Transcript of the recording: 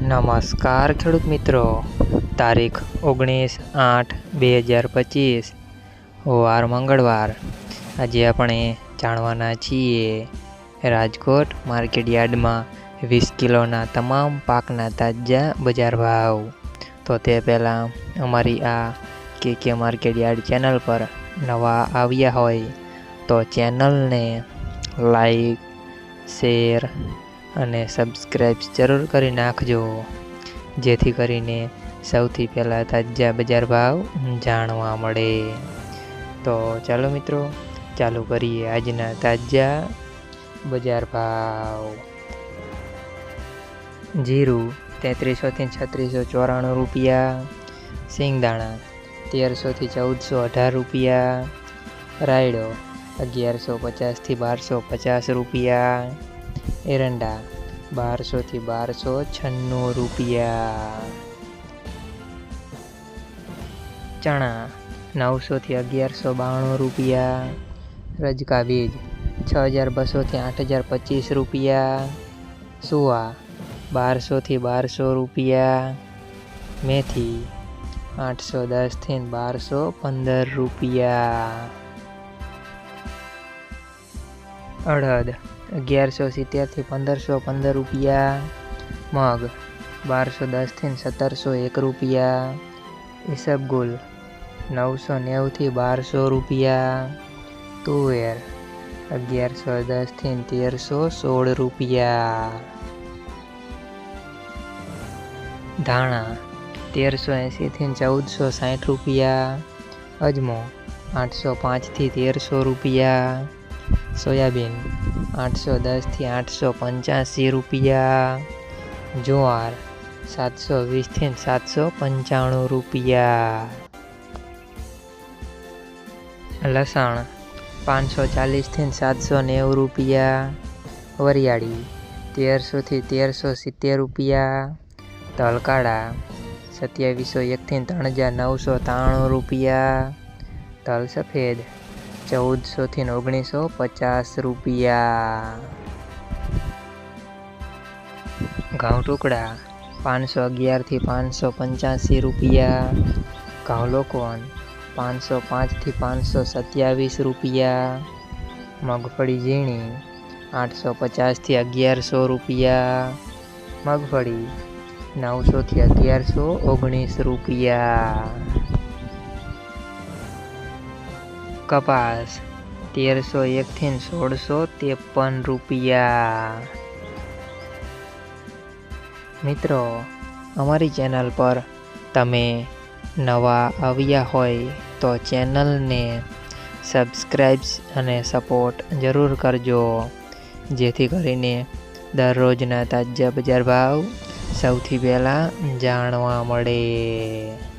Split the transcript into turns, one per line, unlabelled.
નમસ્કાર ખેડૂત મિત્રો. તારીખ ઓગણીસ આઠ બે હજાર પચીસ. વાર મંગળવાર. આજે આપણે જાણવાના છીએ રાજકોટ માર્કેટ યાર્ડમાં વીસ કિલોના તમામ પાકના તાજા બજાર ભાવ. તો તે પહેલાં અમારી આ કે કે માર્કેટ યાર્ડ ચેનલ પર નવા આવ્યા હોય તો ચેનલને લાઈક, શેર અને સબસ્ક્રાઈબ જરૂર કરી નાખજો. જેથી કરીને સૌથી પહેલાં તાજા બજાર ભાવ જાણવા મળે. તો ચાલો મિત્રો, ચાલુ કરીએ આજના તાજા બજાર ભાવ. જીરું તેત્રીસોથી છત્રીસો ચોરાણું રૂપિયા સિંગદાણા તેરસોથી ચૌદસો અઢાર રૂપિયા, રાયડો અગિયારસો પચાસથી બારસો પચાસ રૂપિયા એરંડા બારસોથી બારસો છન્નું રૂપિયા. ચણા નવસોથી અગિયારસો બાણું રૂપિયા. રજકા બીજ છ હજાર બસોથી આઠ હજાર પચીસ રૂપિયા. સુવા બારસોથી બારસો રૂપિયા. મેથી આઠસો દસથી બારસો પંદર રૂપિયા. અડદ અગિયારસો સિત્તેરથી પંદરસો પંદર રૂપિયા. મગ બારસો દસથી સત્તરસો એક રૂપિયા. ઈસબગુલ નવસો નેવુંથી બારસો રૂપિયા. તુવેર અગિયારસો દસથી તેરસો સોળ રૂપિયા. ધાણા તેરસો એંસીથી ચૌદસો સાઠ રૂપિયા. અજમો આઠસો પાંચથી તેરસો રૂપિયા. સોયાબીન આઠસો દસથી આઠસો પંચ્યાસી રૂપિયા. જુવાર સાતસો વીસથી સાતસો પંચાણું રૂપિયા. લસણ પાંચસો ચાલીસથી સાતસો નેવું રૂપિયા. વરિયાળી તેરસોથી તેરસો સિત્તેર રૂપિયા. તલકાળા સત્યાવીસો એકથી ત્રણ હજાર નવસો ત્રાણું રૂપિયા. તલ સફેદ ચૌદસોથી ઓગણીસો પચાસ રૂપિયા. ઘઉં ટુકડા પાંચસો અગિયારથી પાંચસો પંચ્યાસી રૂપિયા. ઘઉં લોકોન પાંચસો પાંચથી પાંચસો સત્યાવીસ રૂપિયા. મગફળી ઝીણી આઠસો પચાસથી અગિયારસો રૂપિયા. મગફળી નવસોથી અગિયારસો ઓગણીસ રૂપિયા. કપાસ. તેરસો એકથી સોળસો ત્રેપન રૂપિયા. મિત્રો, અમારી ચેનલ પર તમે નવા આવ્યા હોય તો ચેનલને સબસ્ક્રાઈબ્સ અને સપોર્ટ જરૂર કરજો. જેથી કરીને દરરોજના તાજા બજાર ભાવ સૌથી પહેલાં જાણવા મળે.